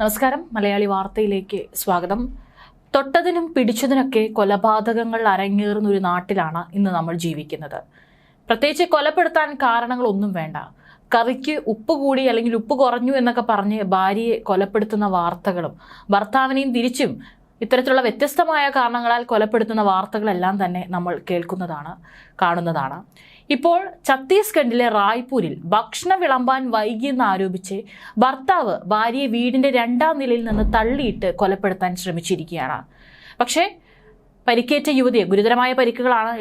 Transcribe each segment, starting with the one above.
നമസ്കാരം. മലയാളി വാർത്തയിലേക്ക് സ്വാഗതം. തൊട്ടതിനും പിടിച്ചതിനൊക്കെ കൊലപാതകങ്ങൾ അരങ്ങേറുന്ന ഒരു നാട്ടിലാണ് ഇന്ന് നമ്മൾ ജീവിക്കുന്നത്. പ്രത്യേകിച്ച് കൊലപ്പെടുത്താൻ കാരണങ്ങളൊന്നും വേണ്ട. കറിക്ക് ഉപ്പ് കൂടി അല്ലെങ്കിൽ ഉപ്പ് കുറഞ്ഞു എന്നൊക്കെ പറഞ്ഞ് ഭാര്യയെ കൊലപ്പെടുത്തുന്ന വാർത്തകളും ഭർത്താവിനെയും തിരിച്ചും ഇത്തരത്തിലുള്ള വ്യത്യസ്തമായ കാരണങ്ങളാൽ കൊലപ്പെടുത്തുന്ന വാർത്തകളെല്ലാം തന്നെ നമ്മൾ കേൾക്കുന്നതാണ് കാണുന്നതാണ്. ഇപ്പോൾ ഛത്തീസ്ഗഡിലെ റായ്പൂരിൽ ഭക്ഷണം വിളമ്പാൻ വൈകിയെന്ന് ആരോപിച്ച് ഭർത്താവ് ഭാര്യയെ വീടിന്റെ രണ്ടാം നിലയിൽ നിന്ന് തള്ളിയിട്ട് കൊലപ്പെടുത്താൻ ശ്രമിച്ചിരിക്കുകയാണ്. പക്ഷേ പരിക്കേറ്റ യുവതിയെ ഗുരുതരമായ പരിക്കുകളാണ്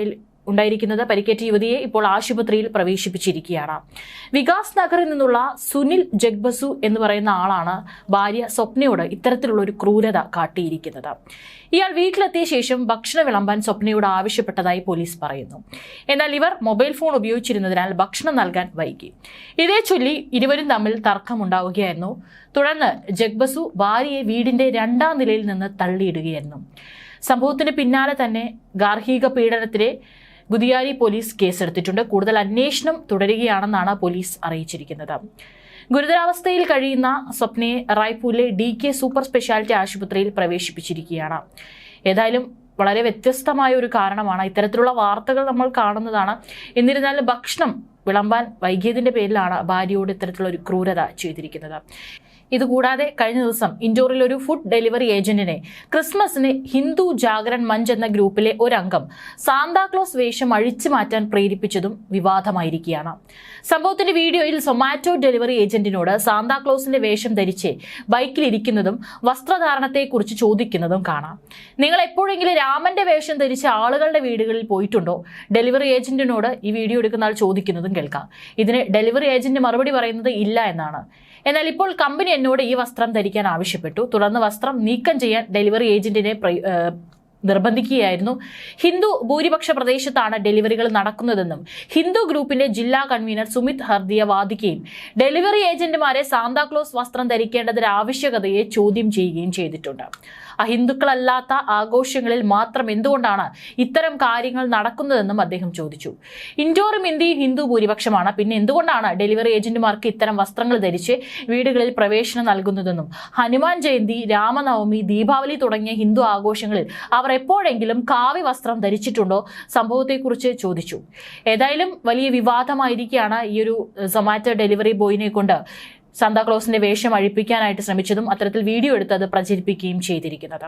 ഉണ്ടായിരിക്കുന്നത് പരിക്കേറ്റ യുവതിയെ ഇപ്പോൾ ആശുപത്രിയിൽ പ്രവേശിപ്പിച്ചിരിക്കുകയാണ്. വികാസ് നഗറിൽ നിന്നുള്ള സുനിൽ ജഗ്ബസു എന്ന് പറയുന്ന ആളാണ് ഭാര്യ സ്വപ്നയോട് ഇത്തരത്തിലുള്ള ഒരു ക്രൂരത കാട്ടിയിരിക്കുന്നത്. ഇയാൾ വീട്ടിലെത്തിയ ശേഷം ഭക്ഷണം വിളമ്പാൻ സ്വപ്നയോട് ആവശ്യപ്പെട്ടതായി പോലീസ് പറയുന്നു. എന്നാൽ ഇവർ മൊബൈൽ ഫോൺ ഉപയോഗിച്ചിരുന്നതിനാൽ ഭക്ഷണം നൽകാൻ വൈകി. ഇതേ ചൊല്ലി ഇരുവരും തമ്മിൽ തർക്കമുണ്ടാവുകയായിരുന്നു. തുടർന്ന് ജഗ്ബസു ഭാര്യയെ വീടിന്റെ രണ്ടാം നിലയിൽ നിന്ന് തള്ളിയിടുകയായിരുന്നു. സംഭവത്തിന് പിന്നാലെ തന്നെ ഗാർഹിക പീഡനത്തിലെ ഗുദിയാരി പോലീസ് കേസെടുത്തിട്ടുണ്ട്. കൂടുതൽ അന്വേഷണം തുടരുകയാണെന്നാണ് പോലീസ് അറിയിച്ചിരിക്കുന്നത്. ഗുരുതരാവസ്ഥയിൽ കഴിയുന്ന സ്വപ്നയെ റായ്പൂരിലെ ഡി കെ സൂപ്പർ സ്പെഷ്യാലിറ്റി ആശുപത്രിയിൽ പ്രവേശിപ്പിച്ചിരിക്കുകയാണ്. ഏതായാലും വളരെ വ്യത്യസ്തമായ ഒരു കാരണമാണ് ഇത്തരത്തിലുള്ള വാർത്തകൾ നമ്മൾ കാണുന്നതാണ്. എന്നിരുന്നാലും ഭക്ഷണം വിളമ്പാൻ വൈകിയതിന്റെ പേരിലാണ് ഭാര്യയോട് ഇത്തരത്തിലുള്ള ഒരു ക്രൂരത ചെയ്തിരിക്കുന്നത്. ഇതുകൂടാതെ കഴിഞ്ഞ ദിവസം ഇൻഡോറിൽ ഒരു ഫുഡ് ഡെലിവറി ഏജന്റിനെ ക്രിസ്മസിന് ഹിന്ദു ജാഗരൺ മഞ്ച് എന്ന ഗ്രൂപ്പിലെ ഒരംഗം സാന്താക്ലോസ് വേഷം അഴിച്ചു മാറ്റാൻ പ്രേരിപ്പിച്ചതും വിവാദമായിരിക്കുകയാണ്. സംഭവത്തിന്റെ വീഡിയോയിൽ സൊമാറ്റോ ഡെലിവറി ഏജന്റിനോട് സാന്താക്ലോസിന്റെ വേഷം ധരിച്ച് ബൈക്കിലിരിക്കുന്നതും വസ്ത്രധാരണത്തെക്കുറിച്ച് ചോദിക്കുന്നതും കാണാം. നിങ്ങൾ എപ്പോഴെങ്കിലും രാമന്റെ വേഷം ധരിച്ച് ആളുകളുടെ വീടുകളിൽ പോയിട്ടുണ്ടോ? ഡെലിവറി ഏജന്റിനോട് ഈ വീഡിയോ എടുക്കുന്ന ആൾ ചോദിക്കുന്നതും കേൾക്കാം. ഇതിന് ഡെലിവറി ഏജന്റ് മറുപടി പറയുന്നത് ഇല്ല എന്നാണ്. എന്നാൽ ഇപ്പോൾ കമ്പനി എന്നോട് ഈ വസ്ത്രം ധരിക്കാൻ ആവശ്യപ്പെട്ടു. തുടർന്ന് വസ്ത്രം നീക്കം ചെയ്യാൻ ഡെലിവറി ഏജന്റിനെ നിർബന്ധിക്കുകയായിരുന്നു. ഹിന്ദു ഭൂരിപക്ഷ പ്രദേശത്താണ് ഡെലിവറികൾ നടക്കുന്നതെന്നും ഹിന്ദു ഗ്രൂപ്പിന്റെ ജില്ലാ കൺവീനർ സുമിത് ഹർദിയ വാദിക്കുകയും ഡെലിവറി ഏജന്റുമാരെ സാന്താക്ലോസ് വസ്ത്രം ധരിക്കേണ്ടതിന്റെ ആവശ്യകതയെ ചോദ്യം ചെയ്യുകയും ചെയ്തിട്ടുണ്ട്. അഹിന്ദുക്കളല്ലാത്ത ആഘോഷങ്ങളിൽ മാത്രം എന്തുകൊണ്ടാണ് ഇത്തരം കാര്യങ്ങൾ നടക്കുന്നതെന്നും അദ്ദേഹം ചോദിച്ചു. ഇൻഡോറും ഇന്ത്യയും ഹിന്ദു ഭൂരിപക്ഷമാണ്. പിന്നെ എന്തുകൊണ്ടാണ് ഡെലിവറി ഏജന്റുമാർക്ക് ഇത്തരം വസ്ത്രങ്ങൾ ധരിച്ച് വീടുകളിൽ പ്രവേശനം നൽകുന്നതെന്നും ഹനുമാൻ ജയന്തി രാമനവമി ദീപാവലി തുടങ്ങിയ ഹിന്ദു ആഘോഷങ്ങളിൽ അവർ എപ്പോഴെങ്കിലും കാവി വസ്ത്രം ധരിച്ചിട്ടുണ്ടോ? സംഭവത്തെക്കുറിച്ച് ചോദിച്ചു. ഏതായാലും വലിയ വിവാദമായിരിക്കുകയാണ് ഈ ഒരു സൊമാറ്റോ ഡെലിവറി ബോയിനെ കൊണ്ട് സാന്താക്ലോസിന്റെ വേഷം അഴിപ്പിക്കാനായിട്ട് ശ്രമിച്ചതും അത്തരത്തിൽ വീഡിയോ എടുത്ത് അത് പ്രചരിപ്പിക്കുകയും ചെയ്തിരിക്കുന്നത്.